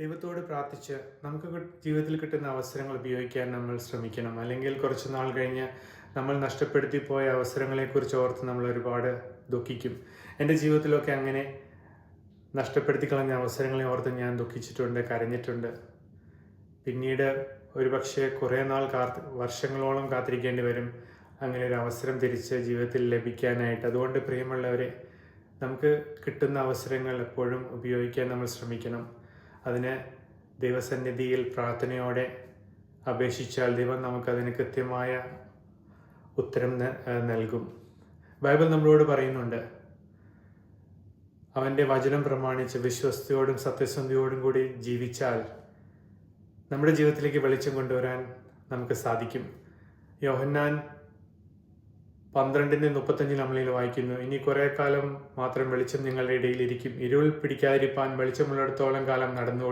ദൈവത്തോട് പ്രാർത്ഥിച്ച് നമുക്ക് ജീവിതത്തിൽ കിട്ടുന്ന അവസരങ്ങൾ ഉപയോഗിക്കാൻ നമ്മൾ ശ്രമിക്കണം. അല്ലെങ്കിൽ കുറച്ച് നാൾ കഴിഞ്ഞ് നമ്മൾ നഷ്ടപ്പെടുത്തി പോയ അവസരങ്ങളെക്കുറിച്ച് ഓർത്ത് നമ്മൾ ഒരുപാട് ദുഃഖിക്കും. എന്റെ ജീവിതത്തിലൊക്കെ അങ്ങനെ നഷ്ടപ്പെടുത്തി കളഞ്ഞ അവസരങ്ങളെ ഓർത്ത് ഞാൻ ദുഃഖിച്ചിട്ടുണ്ട് കരഞ്ഞിട്ടുണ്ട്. പിന്നീട് ഒരു പക്ഷേ കുറേ നാൾ കാത്ത് വർഷങ്ങളോളം കാത്തിരിക്കേണ്ടി വരും. അങ്ങനെ ഒരു അവസരം തിരിച്ച് ജീവിതത്തിൽ ലഭിക്കാനായിട്ട്. അതുകൊണ്ട് പ്രിയമുള്ളവരെ നമുക്ക് കിട്ടുന്ന അവസരങ്ങൾ എപ്പോഴും ഉപയോഗിക്കാൻ നമ്മൾ ശ്രമിക്കണം. അതിന് ദൈവസന്നിധിയിൽ പ്രാർത്ഥനയോടെ അപേക്ഷിച്ചാൽ ദൈവം നമുക്കതിന് കൃത്യമായ ഉത്തരം നൽകും. ബൈബിൾ നമ്മളോട് പറയുന്നുണ്ട് അവന്റെ വചനം പ്രമാണിച്ച് വിശ്വസ്തയോടും സത്യസന്ധിയോടും കൂടി ജീവിച്ചാൽ നമ്മുടെ ജീവിതത്തിലേക്ക് വെളിച്ചം കൊണ്ടുവരാൻ നമുക്ക് സാധിക്കും. യോഹന്നാൻ പന്ത്രണ്ടിന് മുപ്പത്തഞ്ചിൽ നമ്മളിൽ വായിക്കുന്നു. ഇനി കുറെ കാലം മാത്രം വെളിച്ചം നിങ്ങളുടെ ഇടയിലിരിക്കും ഇരുൾ പിടിക്കാതിരിപ്പാൻ വെളിച്ചമുള്ളിടത്തോളം കാലം നടന്നു